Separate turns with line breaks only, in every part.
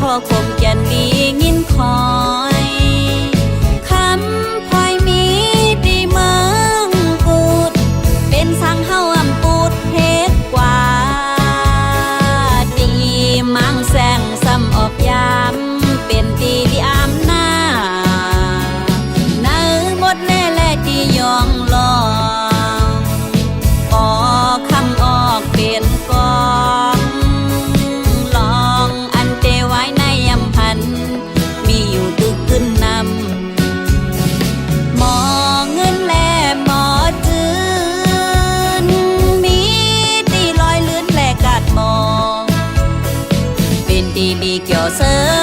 พ่อคมแก่นดีงินคอ 色。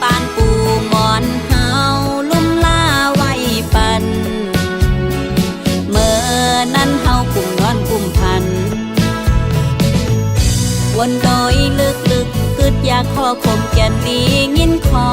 ปานปูมอนเฮาลุ่มลาไวปัน เมื่อนั้นเฮากุ่นอนกุ่มพัน วนน้ยลึกลึกกึดยาคอคมแก่นดีงินคอ